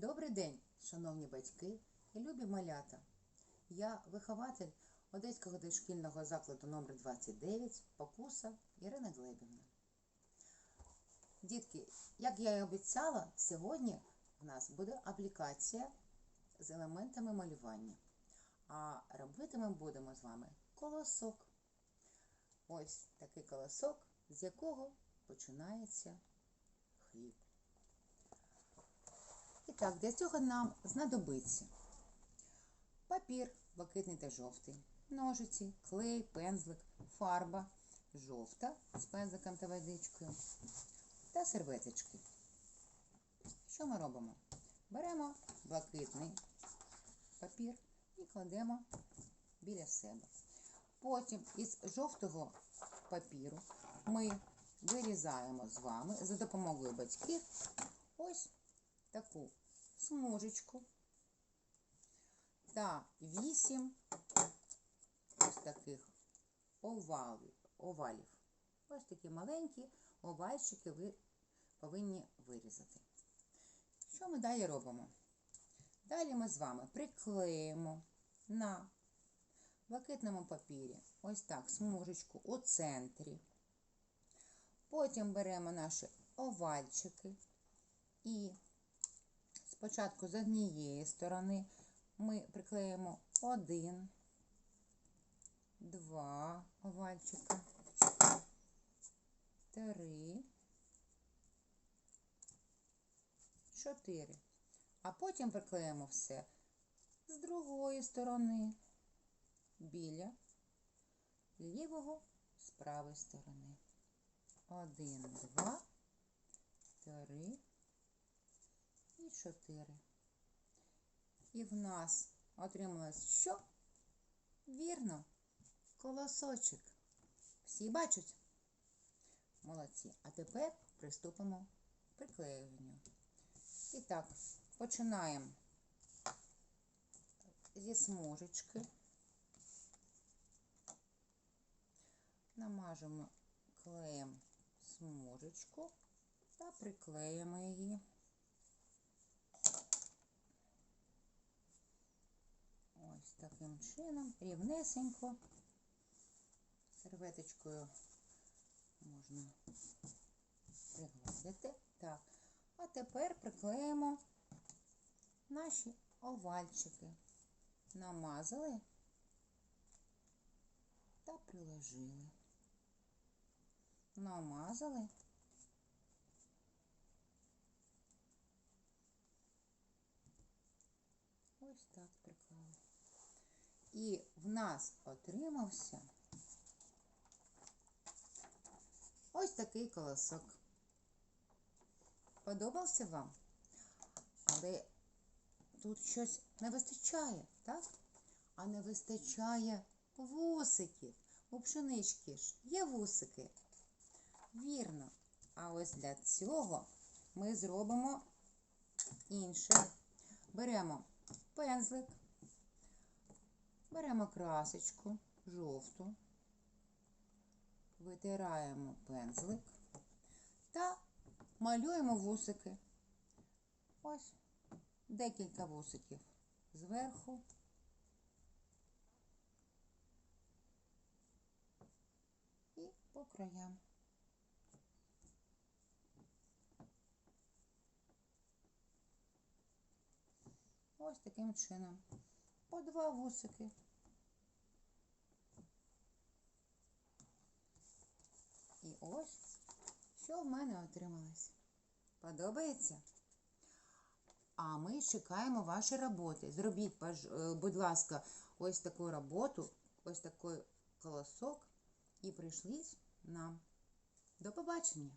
Добрий день, шановні батьки і любі малята. Я вихователь Одеського дошкільного закладу номер 29 Покуса Ірина Глебівна. Дітки, як я і обіцяла, сьогодні в нас буде аплікація з елементами малювання. А робити ми будемо з вами колосок. Ось такий колосок, з якого починається хліб. І так, для цього нам знадобиться папір блакитний та жовтий, ножиці, клей, пензлик, фарба жовта з пензликом та водичкою та серветочки. Що ми робимо? Беремо блакитний папір і кладемо біля себе. Потім із жовтого папіру ми вирізаємо з вами за допомогою батьків ось таку смужечку та вісім ось таких овалів. овалів. Ось такі маленькі овальчики ви повинні вирізати. Що ми далі робимо? Далі ми з вами приклеїмо на блакитному папірі ось так смужечку у центрі. Потім беремо наші овальчики і спочатку з однієї сторони ми приклеїмо один, два овальчика, три, чотири. А потім приклеїмо все з другої сторони біля лівого з правої сторони. Один, два, 4. І в нас отрималось що? Вірно, колосочок. Всі бачать? Молодці. А тепер приступимо к приклеюванню. І так, починаємо зі смужечки. Намажемо клеєм смужечку та приклеїмо її. Таким чином, рівнесенько. Серветочкою можна пригладити. Так. А тепер приклеїмо наші овальчики. Намазали та приложили. Намазали. Ось так приклали. І в нас отримався ось такий колосок. Подобався вам? Але тут щось не вистачає, так? А не вистачає вусиків. У пшенички ж є вусики. Вірно. А ось для цього ми зробимо інше. Беремо пензлик, беремо красочку жовту, витираємо пензлик та малюємо вусики. Ось декілька вусиків зверху. І по краям. Ось таким чином. По два вусики. І ось, що в мене отрималось. Подобається? А ми чекаємо ваші роботи. Зробіть, е, будь ласка, ось таку роботу, ось такий колосок і прийшліть нам. До побачення!